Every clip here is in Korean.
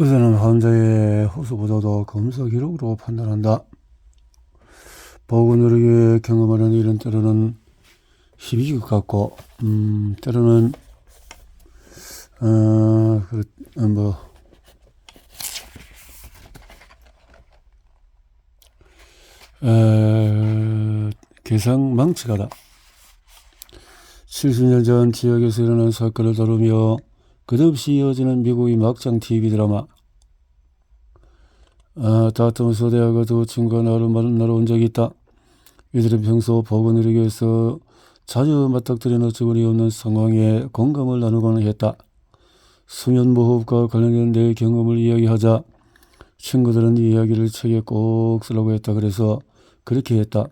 의사는 환자의 호소보다도 검사 기록으로 판단한다. 보고 누르게 경험하는 일은 때로는 희비것 같고, 음, 때로는, 어, 그, 어, 뭐, 에, 개상망측하다. 70년 전 지역에서 일어난 사건을 다루며 끝없이 이어지는 미국의 막장 TV 드라마. 아, 다툼에서 두 친구가 나를 만나러 온 적이 있다. 이들은 평소 보고 누리기 위해서 자주 맞닥뜨리는 어처구니 없는 상황에 공감을 나누곤 했다. 수면 무호흡과 관련된 내 경험을 이야기하자 친구들은 이 이야기를 책에 꼭 쓰라고 했다. 그래서 그렇게 했다.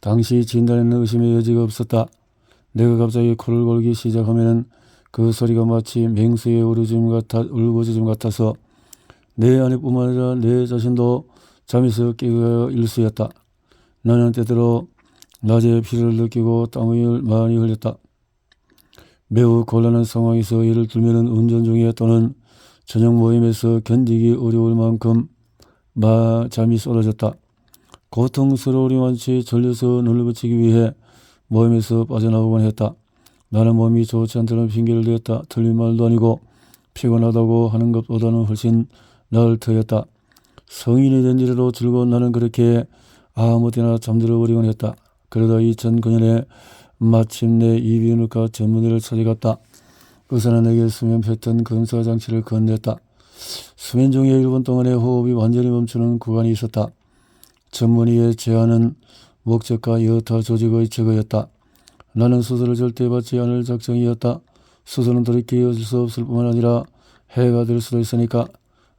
당시 진단에는 의심의 여지가 없었다. 내가 갑자기 코를 골기 시작하면은 그 소리가 마치 맹수의 울부짖음 같아, 울부짖음 같아서 내 안에뿐만 아니라 내 자신도 잠에서 깨어 일수였다. 나는 때때로 낮에 피를 느끼고 땀을 많이 흘렸다. 매우 곤란한 상황에서 예를 들면 운전 중에 또는 저녁 모임에서 견디기 어려울 만큼 마 잠이 쏟아졌다. 고통스러우리만치 졸려서 눈을 붙이기 위해 모임에서 빠져나오곤 했다. 나는 몸이 좋지 않다는 핑계를 대었다. 틀린 말도 아니고 피곤하다고 하는 것보다는 훨씬 나을 터였다. 성인이 된 이래로 즐거운 나는 그렇게 아무 때나 잠들어 버리곤 했다. 그러다 2009년에 마침내 이비인후과 전문의를 찾아갔다. 의사는 내게 수면 패턴 검사 장치를 건넸다. 수면 중에 1분 동안의 호흡이 완전히 멈추는 구간이 있었다. 전문의의 제안은 목적과 여타 조직의 제거였다. 나는 수술을 절대 받지 않을 작정이었다. 수술은 돌이켜 이어질 수 없을 뿐만 아니라 해가 될 수도 있으니까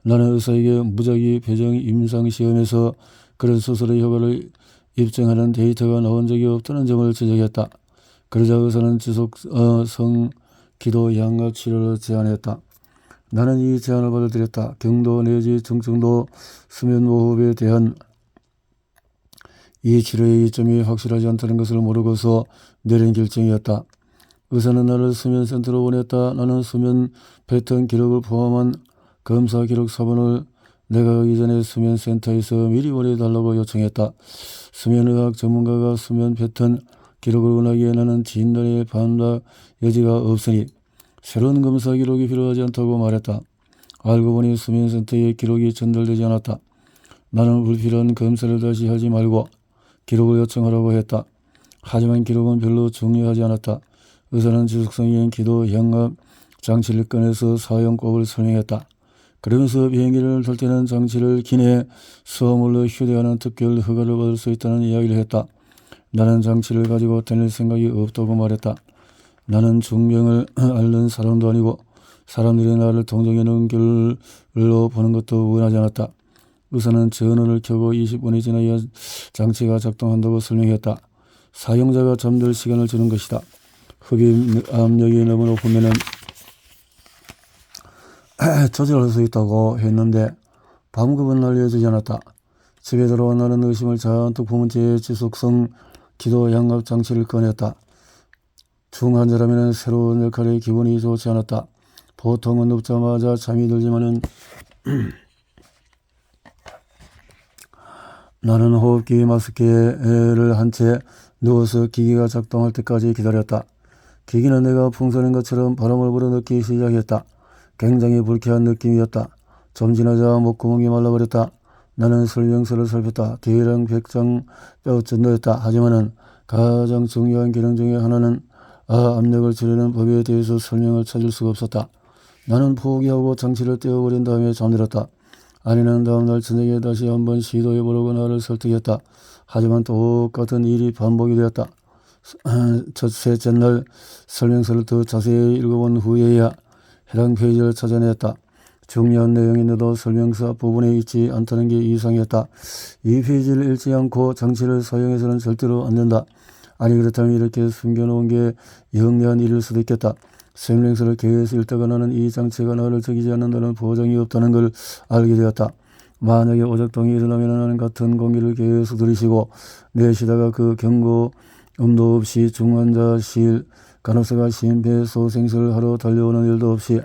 나는 의사에게 무작위 배정 임상시험에서 그런 수술의 효과를 입증하는 데이터가 나온 적이 없다는 점을 지적했다. 그러자 의사는 지속성 기도 양압 치료를 제안했다. 나는 이 제안을 받아들였다. 경도 내지 중증도 수면 호흡에 대한 이 치료의 이점이 확실하지 않다는 것을 모르고서 내린 결정이었다. 의사는 나를 수면센터로 보냈다. 나는 수면 패턴 기록을 포함한 검사 기록 사본을 내가 이전에 수면센터에서 미리 보내달라고 요청했다. 수면의학 전문가가 수면 패턴 기록을 원하기에 나는 진단의 반박 여지가 없으니 새로운 검사 기록이 필요하지 않다고 말했다. 알고 보니 수면센터에 기록이 전달되지 않았다. 나는 불필요한 검사를 다시 하지 말고 기록을 요청하라고 했다. 하지만 기록은 별로 중요하지 않았다. 의사는 지속성인 기도 향압 장치를 꺼내서 사용법을 설명했다. 그러면서 비행기를 탈 때는 장치를 기내 수화물로 휴대하는 특별 허가를 받을 수 있다는 이야기를 했다. 나는 장치를 가지고 다닐 생각이 없다고 말했다. 나는 중병을 앓는 사람도 아니고 사람들이 나를 동정해 놓은 결로 보는 것도 원하지 않았다. 의사는 전원을 켜고 20분이 지나야 장치가 작동한다고 설명했다. 사용자가 잠들 시간을 주는 것이다. 흡입 압력이 너무 높으면 조절할 수 있다고 했는데 방법은 알려주지 않았다. 집에 들어온 나는 의심을 잔뜩 품은 채 지속성 기도 양압 장치를 꺼냈다. 중환자라면 새로운 역할에 기분이 좋지 않았다. 보통은 눕자마자 잠이 들지만은 나는 호흡기 마스크를 한 채 누워서 기기가 작동할 때까지 기다렸다. 기기는 내가 풍선인 것처럼 바람을 불어 넣기 시작했다. 굉장히 불쾌한 느낌이었다. 좀 지나자 목구멍이 말라버렸다. 나는 설명서를 살폈다. 뒤랑 백장 넣었다. 하지만은 가장 중요한 기능 중에 하나는 아, 압력을 줄이는 법에 대해서 설명을 찾을 수가 없었다. 나는 포기하고 장치를 떼어버린 다음에 잠들었다. 아내는 다음날 저녁에 다시 한번 시도해보려고 나를 설득했다. 하지만 똑같은 일이 반복이 되었다. 첫 셋째 날 설명서를 더 자세히 읽어본 후에야 해당 페이지를 찾아냈다. 중요한 내용인데도 설명서 부분에 있지 않다는 게 이상했다. 이 페이지를 읽지 않고 장치를 사용해서는 절대로 안 된다. 아니 그렇다면 이렇게 숨겨놓은 게 영리한 일일 수도 있겠다. 설명서를 계속 읽다가 나는 이 장치가 나를 죽이지 않는다는 보장이 없다는 걸 알게 되었다. 만약에 오작동이 일어나면 나는 같은 공기를 계속 들이쉬고 내쉬다가 그 경고 음도 없이 중환자실 간호사가 심폐 소생술을 하러 달려오는 일도 없이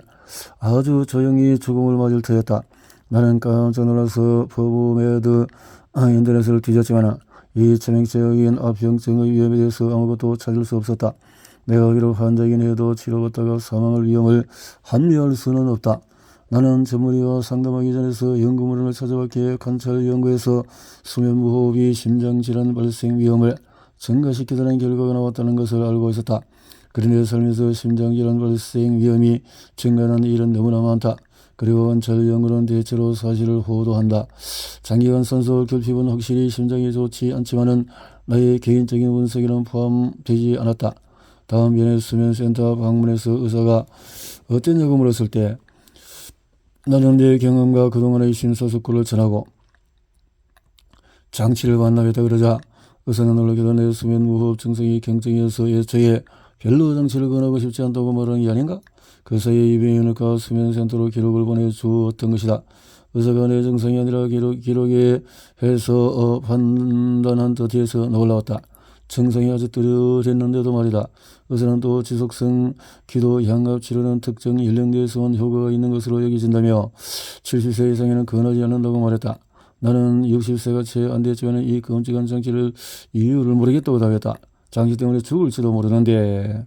아주 조용히 죽음을 맞을 터였다. 나는 깜짝 놀라서 퍼브메드 인터넷을 뒤졌지만 이 치명적인 합병증의 위험에 대해서 아무것도 찾을 수 없었다. 내가 비록 환자이긴 해도 치료받다가 사망할 위험을 합리할 수는 없다. 나는 전문의와 상담하기 전에서 연구물을 찾아봤기에 관찰 연구에서 수면무호흡이 심장질환 발생 위험을 증가시키다는 결과가 나왔다는 것을 알고 있었다. 그런데 살면서 심장질환 발생 위험이 증가하는 일은 너무나 많다. 그리고 관찰 연구는 대체로 사실을 호도한다. 장기간 산소 결핍은 확실히 심장에 좋지 않지만은 나의 개인적인 분석에는 포함되지 않았다. 다음 번에 수면센터 방문해서 의사가 어땠냐고 물었을 때 나는 내 경험과 그동안의 심사숙고를 전하고 장치를 반납했다 그러자 의사는 놀라게 도 내 수면 무호흡 증상이 경증이어서 애초에 별로 장치를 권하고 싶지 않다고 말하는 게 아닌가? 그 사이에 이병현의과 수면센터로 기록을 보내주었던 것이다. 의사가 내 증상이 아니라 기록, 기록 에 해서 어, 판단한 듯해서 놀라웠다. 증상이 아주 뚜렷했는데도 말이다. 의사는 또 지속성 기도 향압 치료는 특정 연령대에서만 효과가 있는 것으로 여겨진다며 70세 이상에는 권하지 않는다고 말했다. 나는 60세가 채 안 됐지만 이 끔찍한 장치를 이유를 모르겠다고 답했다. 장치 때문에 죽을지도 모르는데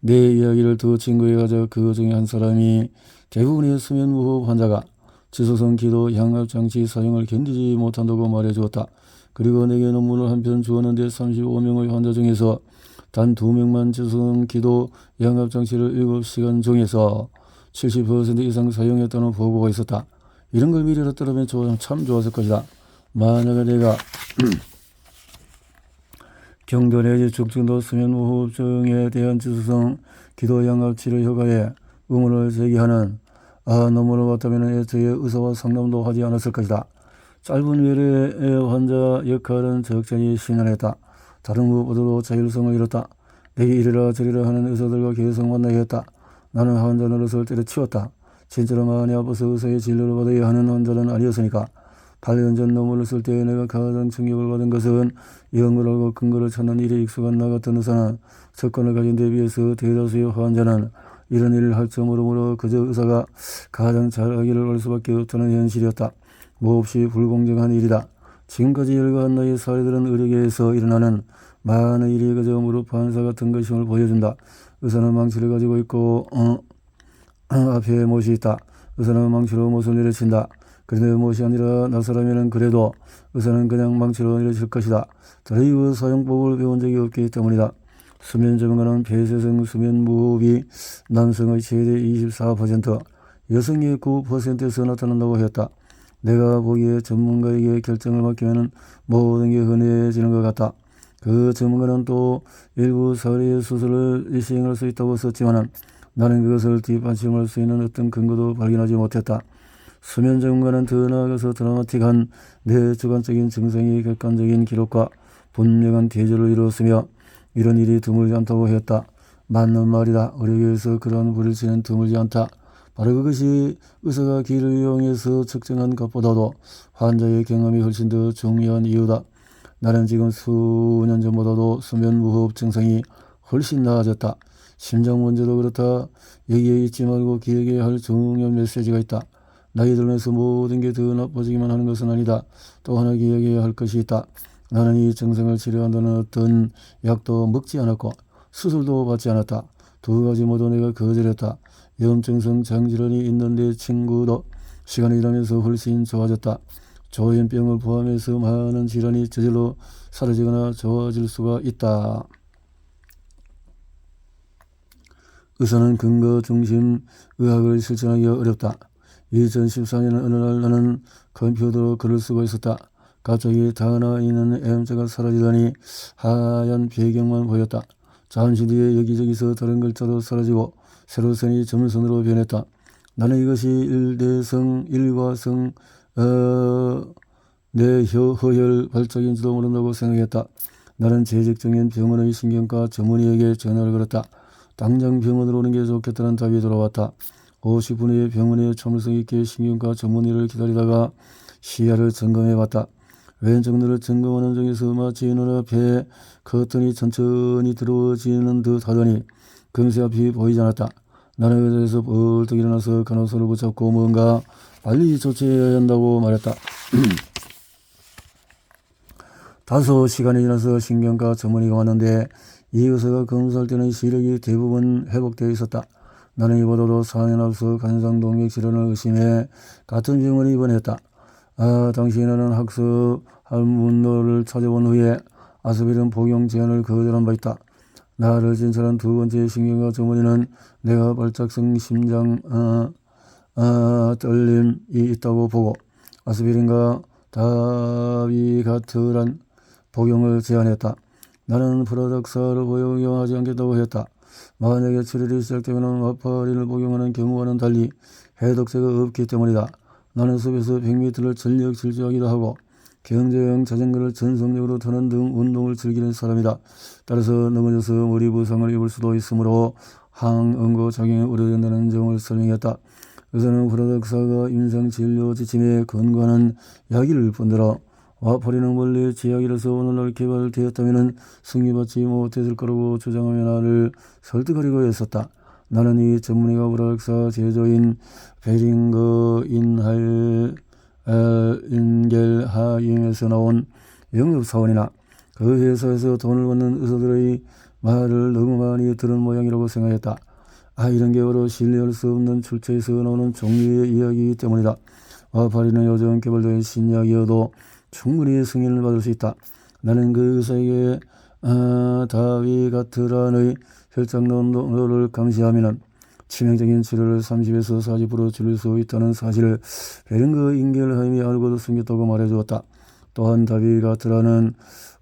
내 이야기를 두 친구에 가져 그 중에 한 사람이 대부분의 수면 무호흡 환자가 지속성 기도 향압 장치 사용을 견디지 못한다고 말해 주었다. 그리고 내게 논문을 한 편 주었는데 35명의 환자 중에서 단 2명만 지속성 기도 양압 장치를 7시간 중에서 70% 이상 사용했다는 보고가 있었다. 이런 걸 미리 알았더라면 참 좋았을 것이다. 만약에 내가 경도 내지 죽증도 수면 무호흡증에 대한 지속성 기도 양압 치료 효과에 의문을 제기하는 아 논문을 봤다면 애초에 의사와 상담도 하지 않았을 것이다. 짧은 외래의 환자 역할은 적잖이 신연했다. 다른 무엇보다도 자율성을 잃었다. 내게 이래라 저래라 하는 의사들과 계속 만나야겠다. 나는 환자 노릇을 때려치웠다. 진짜로 많이 아파서 의사의 진료를 받아야 하는 환자는 아니었으니까. 8년 전 논문을 쓸때 내가 가장 충격을 받은 것은 연구를 하고 근거를 찾는 일에 익숙한 나 같은 의사는 접근을 가진 데 비해서 대다수의 환자는 이런 일을 할줄 모르므로 그저 의사가 가장 잘하기를 할 수밖에 없다는 현실이었다. 몹시 불공정한 일이다. 지금까지 열거한 나의 사례들은 의료계에서 일어나는 많은 일이 그저 무릎 반사 같은 것임을 보여준다. 의사는 망치를 가지고 있고 어, 앞에 못이 있다. 의사는 망치로 못을 내려친다. 그런데 못이 아니라 나 사람에는 그래도 의사는 그냥 망치로 내려칠 것이다. 드라이브 사용법을 배운 적이 없기 때문이다. 수면 전문가는 폐쇄성 수면 무호흡이 남성의 최대 24%, 여성의 9%에서 나타난다고 했다. 내가 보기에 전문가에게 결정을 맡기면 모든 게 흔해지는 것 같다. 그 전문가는 또 일부 사례의 수술을 시행할 수 있다고 썼지만 나는 그것을 뒷받침할 수 있는 어떤 근거도 발견하지 못했다. 수면 전문가는 더 나아가서 드라마틱한 내 주관적인 증상의 객관적인 기록과 분명한 대조를 이루었으며 이런 일이 드물지 않다고 했다. 맞는 말이다. 의료계에서 그런 불일치는 드물지 않다. 바로 그것이 의사가 기를 이용해서 측정한 것보다도 환자의 경험이 훨씬 더 중요한 이유다. 나는 지금 수년 전보다도 수면 무호흡 증상이 훨씬 나아졌다. 심장 문제도 그렇다. 여기에 잊지 말고 기억해야 할 중요한 메시지가 있다. 나이 들면서 모든 게 더 나빠지기만 하는 것은 아니다. 또 하나 기억해야 할 것이 있다. 나는 이 증상을 치료한다는 어떤 약도 먹지 않았고 수술도 받지 않았다. 두 가지 모두 내가 거절했다. 염증성 장질환이 있는 내 친구도 시간이 지나면서 훨씬 좋아졌다. 조현병을 포함해서 많은 질환이 저절로 사라지거나 좋아질 수가 있다. 의사는 근거 중심 의학을 실천하기가 어렵다. 2014년 어느 날 나는 컴퓨터로 글을 쓰고 있었다. 갑자기 단어 있는 M자가 사라지더니 하얀 배경만 보였다. 잠시 뒤에 여기저기서 다른 글자도 사라지고 세로 선이 점선으로 변했다. 나는 이것이 일대성, 일과성, 어, 내 혀, 허혈 발작인지도 모른다고 생각했다. 나는 재직증인 병원의 신경과 전문의에게 전화를 걸었다. 당장 병원으로 오는 게 좋겠다는 답이 돌아왔다. 50분 후에 병원에 참을성 있게 신경과 전문의를 기다리다가 시야를 점검해봤다. 왼쪽 눈을 점검하는 중에서 마치 눈앞에 커튼이 천천히 들어지는 듯 하더니 금세 앞이 보이지 않았다. 나는 의자에서 벌떡 일어나서 간호사를 붙잡고 뭔가 빨리 조치해야 한다고 말했다. 다소 시간이 지나서 신경과 전문의가 왔는데 이 의사가 검사할 때는 시력이 대부분 회복되어 있었다. 나는 이보다도 4년 앞서 간상동맥 질환을 의심해 같은 병원에 입원했다. 아, 당시 나는 학습 한문로를 찾아본 후에 아스피린 복용 제한을 거절한 바 있다. 나를 진찰한 두 번째 신경과 전문의는 내가 발작성 심장 어, 어, 떨림이 있다고 보고 아스피린과 다비가트란 복용을 제안했다. 나는 프라닥사를 복용하지 않겠다고 했다. 만약에 출혈이 시작되면 와파린을 복용하는 경우와는 달리 해독제가 없기 때문이다. 나는 숲에서 100m를 전력 질주하기도 하고 경제형 자전거를 전속력으로 타는 등 운동을 즐기는 사람이다. 따라서 넘어져서 머리 부상을 입을 수도 있으므로 항응고 작용이 우려된다는 점을 설명했다. 의사는 프라닥사가 임상진료 지침에 근거하는 약일 뿐더러 와파리는 원래 제약이라서 오늘날 개발되었다면 승인받지 못했을 거라고 주장하며 나를 설득하려고 했었다. 나는 이 전문의가 프라닥사 제조인 베링거 인할 인겔 하임에서 나온 영업사원이나 그 회사에서 돈을 받는 의사들의 말을 너무 많이 들은 모양이라고 생각했다. 아 이런 게 바로 신뢰할 수 없는 출처에서 나오는 종류의 이야기이기 때문이다. 와파리는 요즘 개발된 신약이어도 충분히 승인을 받을 수 있다. 나는 그 의사에게 아, 다위가트란의 혈장농도를 감시하면 치명적인 치료를 30에서 40% 줄일 수 있다는 사실을 베링거 인겔하임이 알고도 숨겼다고 말해주었다. 또한 다비가트라는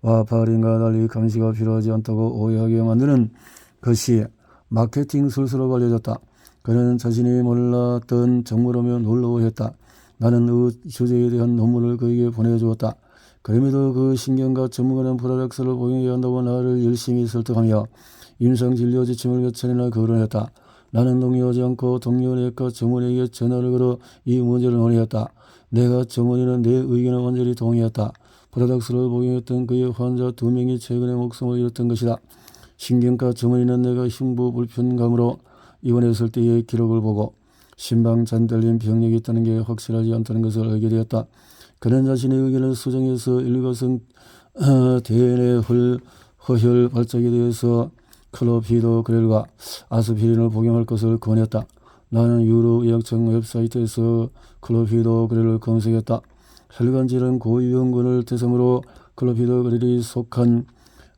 와파린과 달리 감시가 필요하지 않다고 오해하게 만드는 것이 마케팅 술수라고 알려졌다. 그는 자신이 몰랐던 정보라며 놀라워했다. 나는 그 주제에 대한 논문을 그에게 보내주었다. 그럼에도 그 신경과 전문가는 프라닥스를 복용해야 한다고 나를 열심히 설득하며 임상진료 지침을 몇 차례나 거론했다. 나는 동의하지 않고 동료내과 전문의에게 전화를 걸어 이 문제를 논의했다. 내가 전문의는 내 의견에 완전히 동의했다. 프라닥스를 복용했던 그의 환자 두 명이 최근에 목숨을 잃었던 것이다. 신경과 전문의는 내가 흉부 불편감으로 입원했을 때의 기록을 보고 심방 잔떨림 병력이 있다는 게 확실하지 않다는 것을 알게 되었다. 그는 자신의 의견을 수정해서 일가성 어, DNA 헐, 허혈 발작에 대해서 클로피도 그렐과 아스피린을 복용할 것을 권했다. 나는 유럽 의학청 웹사이트에서 클로피도 그렐을 검색했다. 혈관 질환 고위험군을 대상으로 클로피도 그렐이 속한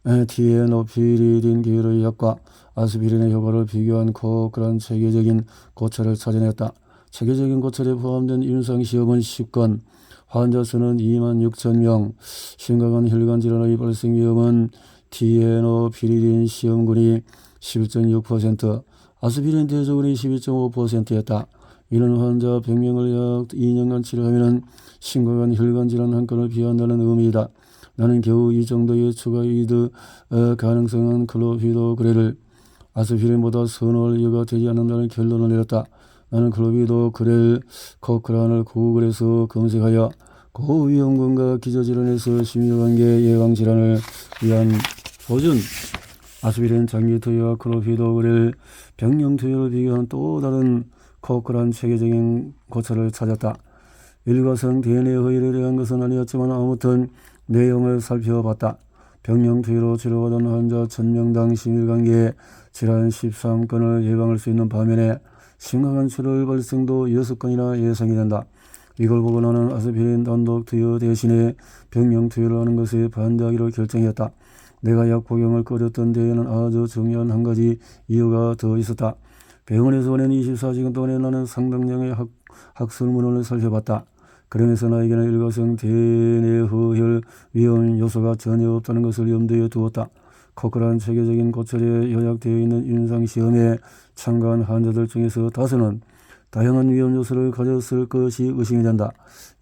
티에노피리딘 계열의 약과 아스피린의 효과를 비교한 코크란 체계적인 고찰을 찾아냈다. 체계적인 고찰에 포함된 임상 시험은 10건, 환자 수는 2만 6천 명, 심각한 혈관 질환의 발생 위험은 티에노피리딘 시험군이 11.6%, 아스피린 대조군이 12.5%였다. 이는 환자 100명을 약 2년간 치료하면 심각한 혈관 질환 한 건을 비한다는 의미이다. 나는 겨우 이 정도의 추가 이득 가능성은 클로피도 그레를 아스피린보다 선호할 이유가 되지 않는다는 결론을 내렸다. 나는 클로피도 그렐 코크란을 구글에서 검색하여 고위험군과 기저질환에서 심혈관계 예방질환을 위한 조준 아스피린 장기 투여와 클로피도 그렐 병령 투여를 비교한 또 다른 코크란 체계적인 고찰을 찾았다. 일과성 DNA 허위에 대한 것은 아니었지만 아무튼 내용을 살펴봤다. 병령 투여로 치료받은 환자 1000명당 심혈관계 질환 13건을 예방할 수 있는 반면에 심각한 출혈 발생도 6건이나 예상이 된다. 이걸 보고 나는 아스피린 단독 투여 대신에 병령 투여를 하는 것에 반대하기로 결정했다. 내가 약 복용을 꺼렸던 데에는 아주 중요한 한 가지 이유가 더 있었다. 병원에서 보낸 24시간 동안에 나는 상당량의 학, 학술문헌을 살펴봤다. 그러면서 나에게는 일과성 대뇌허혈 위험 요소가 전혀 없다는 것을 염두에 두었다. 코크란 체계적인 고철에 요약되어 있는 임상시험에 참가한 환자들 중에서 다수는 다양한 위험 요소를 가졌을 것이 의심이 된다.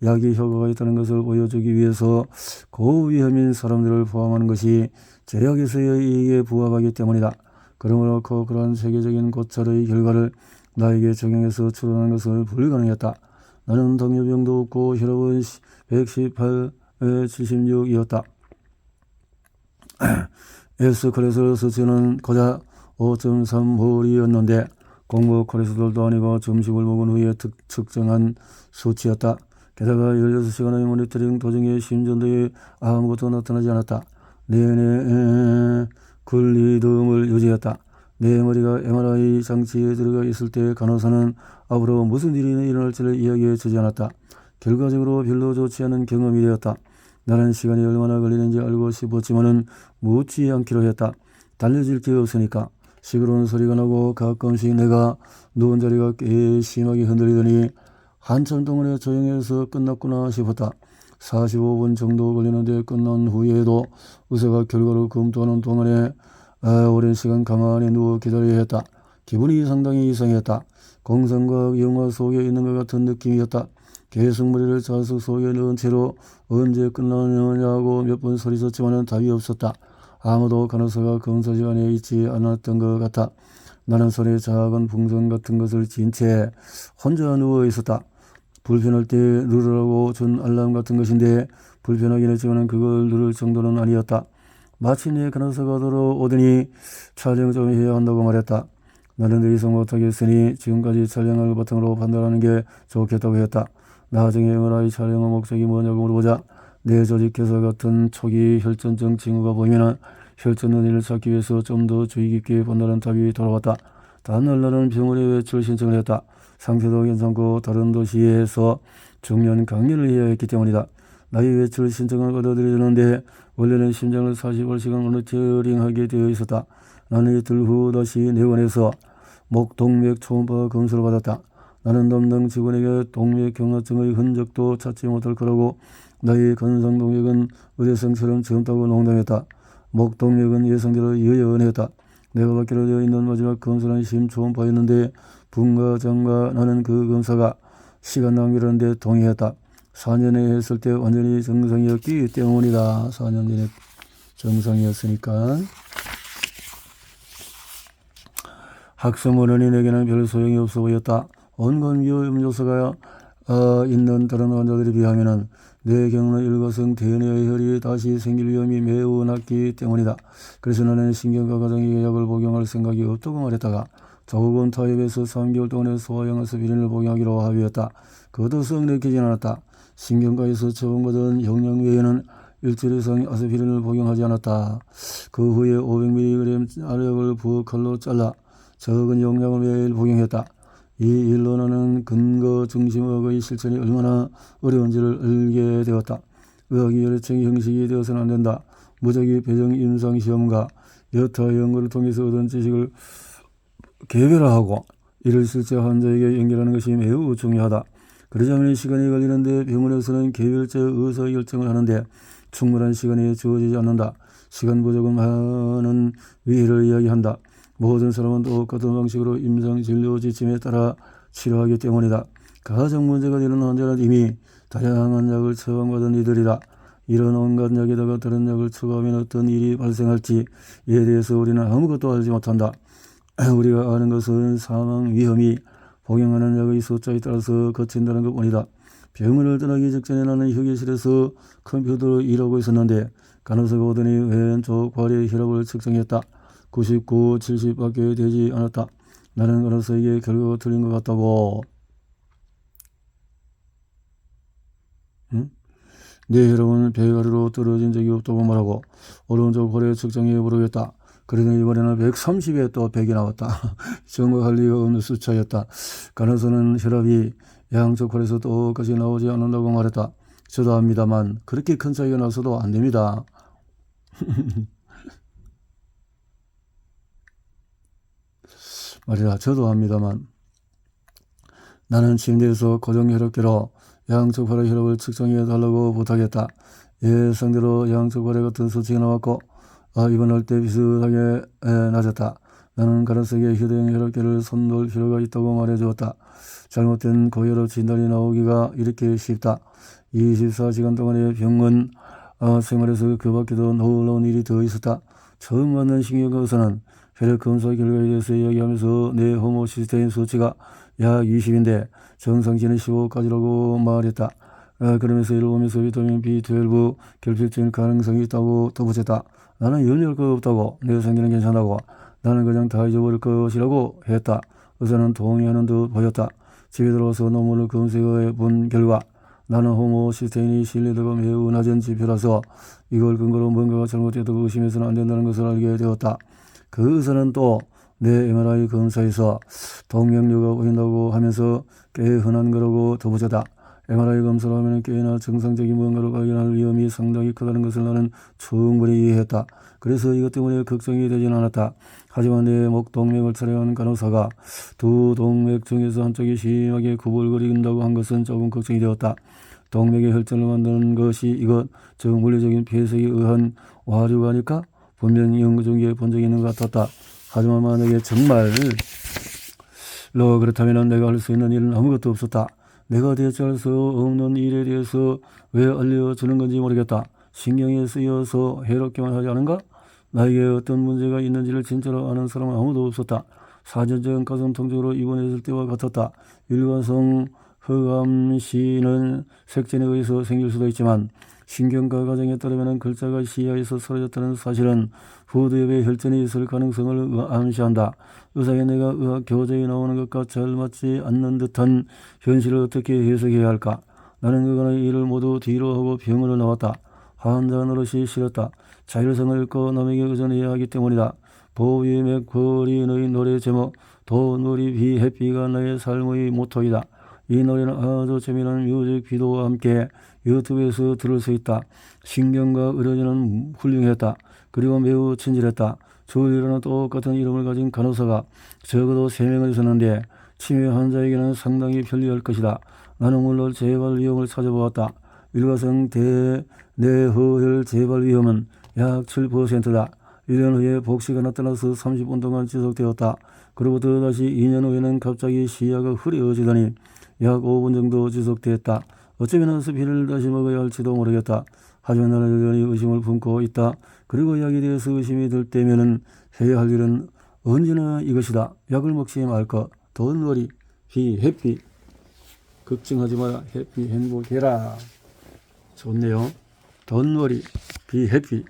약이 효과가 있다는 것을 보여주기 위해서 고위험인 사람들을 포함하는 것이 제약에서의 이익에 부합하기 때문이다. 그러므로 코크란 체계적인 고찰의 결과를 나에게 적용해서 추론하는 것은 불가능했다. 나는 당뇨병도 없고 혈압은 118, 76이었다. S 콜레스테롤 수치는 고작 5.3몰이었는데 공부 코레스돌도 아니고 점심을 먹은 후에 특, 측정한 수치였다. 게다가 16시간의 모니터링 도중에 심전도에 아무것도 나타나지 않았다. 내내 글리듬을 유지했다. 내 머리가 MRI 장치에 들어가 있을 때 간호사는 앞으로 무슨 일이 일어날지를 이야기해 주지 않았다. 결과적으로 별로 좋지 않은 경험이 되었다. 나는 시간이 얼마나 걸리는지 알고 싶었지만은 묻지 않기로 했다. 달려질 게 없으니까. 시끄러운 소리가 나고 가끔씩 내가 누운 자리가 꽤 심하게 흔들리더니 한참 동안에 조용해서 끝났구나 싶었다. 45분 정도 걸리는데 끝난 후에도 의사가 결과를 검토하는 동안에 아, 오랜 시간 가만히 누워 기다려야 했다. 기분이 상당히 이상했다. 공상과학 영화 속에 있는 것 같은 느낌이었다. 계속 머리를 자석 속에 넣은 채로 언제 끝나느냐고 몇 번 소리쳤지만 답이 없었다. 아무도 간호사가 검사 시간에 있지 않았던 것 같아. 나는 손에 작은 풍선 같은 것을 쥔 채 혼자 누워 있었다. 불편할 때 누르라고 준 알람 같은 것인데 불편하긴 했지만 그걸 누를 정도는 아니었다. 마침내 간호사가 돌아오더니 촬영 좀 해야 한다고 말했다. 나는 더 이상 못하겠으니 지금까지 촬영을 바탕으로 판단하는 게 좋겠다고 했다. 나중에 MRI 촬영의 목적이 뭐냐고 물어보자 내 조직회사 같은 초기 혈전증 징후가 보이면 혈전 원인을 찾기 위해서 좀 더 주의 깊게 본다는 답이 돌아왔다. 다음날 나는 병원에 외출 신청을 했다. 상태도 괜찮고 다른 도시에서 중요한 강연을 해야 했기 때문이다. 나의 외출 신청을 받아들여주는데 원래는 심장을 40월시간 모니터링하게 되어 있었다. 나는 이틀 후 다시 내원에서 목동맥 초음파 검사를 받았다. 나는 담당 직원에게 동맥 경화증의 흔적도 찾지 못할 거라고 나의 건상 동맥은 의대생처럼 젊다고 농담했다. 목동맥은 예상대로 여연했다. 내가 받기로 되어 있는 마지막 검사는 심초음파였는데 분과장과 나는 그 검사가 시간 낭비라는데 동의했다. 4년에 했을 때 완전히 정상이었기 때문이다. 4년 전에 정상이었으니까. 학습원원이 내게는 별 소용이 없어 보였다. 위험 요소가 어, 있는 다른 환자들에 비하면 내 경우는 일거성 대뇌의 혈이 다시 생길 위험이 매우 낮기 때문이다. 그래서 나는 신경과 가정의 약을 복용할 생각이 없다고 말했다가 조금 타협해서 3개월 동안의 소화영양소 비린을 복용하기로 합의했다. 그것도 썩 내키진 않았다. 신경과에서 처방받은 영양 외에는 일주일 이상 아스피린을 복용하지 않았다. 그 후에 500mg 알약을 부어 칼로 잘라 적은 용량을 매일 복용했다. 이 일로 나는 근거 중심의학의 실천이 얼마나 어려운지를 알게 되었다. 의학이 여러 층 형식이 되어서는 안 된다. 무작위 배정 임상 시험과 여타 연구를 통해서 얻은 지식을 개별화하고 이를 실제 환자에게 연결하는 것이 매우 중요하다. 그러자면 시간이 걸리는데 병원에서는 개별적 의사 결정을 하는데 충분한 시간이 주어지지 않는다. 시간 부족은 많은 위해를 이야기한다. 모든 사람은 똑같은 방식으로 임상 진료 지침에 따라 치료하기 때문이다. 가장 문제가 되는 환자는 이미 다양한 약을 처방받은 이들이다. 이런 온갖 약에다가 다른 약을 추가하면 어떤 일이 발생할지에 대해서 우리는 아무것도 알지 못한다. 우리가 아는 것은 사망 위험이 복용하는 약의 숫자에 따라서 거친다는 것뿐이다. 병원을 떠나기 직전에 나는 휴게실에서 컴퓨터로 일하고 있었는데 간호사가 오더니 왼쪽 발의 혈압을 측정했다. 99, 70밖에 되지 않았다. 나는 간호사에게 결과가 틀린 것 같다고. 응? 내 혈압은 100 아래로 떨어진 적이 없다고 말하고 오른쪽 발에 측정해 보려겠다. 그러더니 이번에는 130에 또 100이 나왔다. 정확할 리가 없는 숫자였다. 간호사는 혈압이 양쪽 콜에서 똑같이 나오지 않는다고 말했다. 저도 합니다만 그렇게 큰 차이가 나서도 안 됩니다. 말이라 저도 합니다만 나는 침대에서 고정 혈압계로 양쪽 발의 혈압을 측정해 달라고 부탁했다. 예상대로 양쪽 발에 같은 수치가 나왔고 아, 입원할 때 비슷하게 에, 낮았다. 나는 간호사에게 휴대용 혈압계를 손놓을 필요가 있다고 말해주었다. 잘못된 고혈압 진단이 나오기가 이렇게 쉽다. 24시간 동안의 병원 어, 생활에서 그 밖에도 놀라운 일이 더 있었다. 처음 만난 신경과의사는 혈액 검사 결과에 대해서 이야기하면서 내 호모 시스테인 수치가 약 20인데 정상치는 15까지라고 말했다. 어, 그러면서 이를 보면서 비타민 B12 결핍증 가능성이 있다고 덧붙였다. 나는 연료할 거 없다고 내 상태는 괜찮다고 나는 그냥 다 잊어버릴 것이라고 했다. 의사는 동의하는 듯 보였다. 집에 들어와서 논문을 검색해 본 결과 나는 호모 시스테인이 신뢰도가 매우 낮은 지표라서 이걸 근거로 뭔가가 잘못되었다고 의심해서는 안 된다는 것을 알게 되었다. 그 의사는 또 내 MRI 검사에서 동맥류가 보인다고 하면서 꽤 흔한 거라고 덧붙였다. MRI 검사를 하면 꽤나 정상적인 뭔가를 발견할 위험이 상당히 크다는 것을 나는 충분히 이해했다. 그래서 이것 때문에 걱정이 되진 않았다. 하지만 내 목 동맥을 촬영한 간호사가 두 동맥 중에서 한쪽이 심하게 구불거린다고 한 것은 조금 걱정이 되었다. 동맥의 혈전을 만드는 것이 이것 즉 물리적인 폐색에 의한 와류가 아닐까? 분명히 연구 중에 본 적이 있는 것 같았다. 하지만 만약에 정말 로 그렇다면 내가 할 수 있는 일은 아무것도 없었다. 내가 대처할 수 없는 일에 대해서 왜 알려주는 건지 모르겠다. 신경이 쓰여서 해롭게만 하지 않은가? 나에게 어떤 문제가 있는지를 진짜로 아는 사람은 아무도 없었다. 4년 전 가슴 통증으로 입원했을 때와 같았다. 일관성 흑암시는 색전에 의해서 생길 수도 있지만 신경과 과정에 따르면 글자가 시야에서 사라졌다는 사실은 후두엽에 혈전이 있을 가능성을 암시한다. 의사의 내가 의학 교재에 나오는 것과 잘 맞지 않는 듯한 현실을 어떻게 해석해야 할까? 나는 그간의 일을 모두 뒤로 하고 병원을 나왔다. 환자 노릇이 싫었다. 자율성을 잃고 남에게 의존해야 하기 때문이다. 보위 맥거리의 노래 제목 도누리 비 햇비가 나의 삶의 모토이다. 이 노래는 아주 재미난 뮤직 비디오와 함께 유튜브에서 들을 수 있다. 신경과 의료진은 훌륭했다. 그리고 매우 친절했다. 주일에는 똑같은 이름을 가진 간호사가 적어도 세명을 있었는데 치매 환자에게는 상당히 편리할 것이다. 나는 물론 재발 위험을 찾아보았다. 일과성 대뇌허혈 재발 위험은 약 7%다. 1년 후에 복시가 나타나서 30분 동안 지속되었다. 그로부터 다시 2년 후에는 갑자기 시야가 흐려지더니 약 5분 정도 지속되었다. 어쩌면 스피를 다시 먹어야 할지도 모르겠다. 하지만 나는 여전히 의심을 품고 있다. 그리고 약에 대해서 의심이 들 때면은 해야 할 일은 언제나 이것이다. 약을 먹지 말까. 돈머리 비 해피 걱정하지 마라. 해피 행복해라. 좋네요. 돈머리 비 해피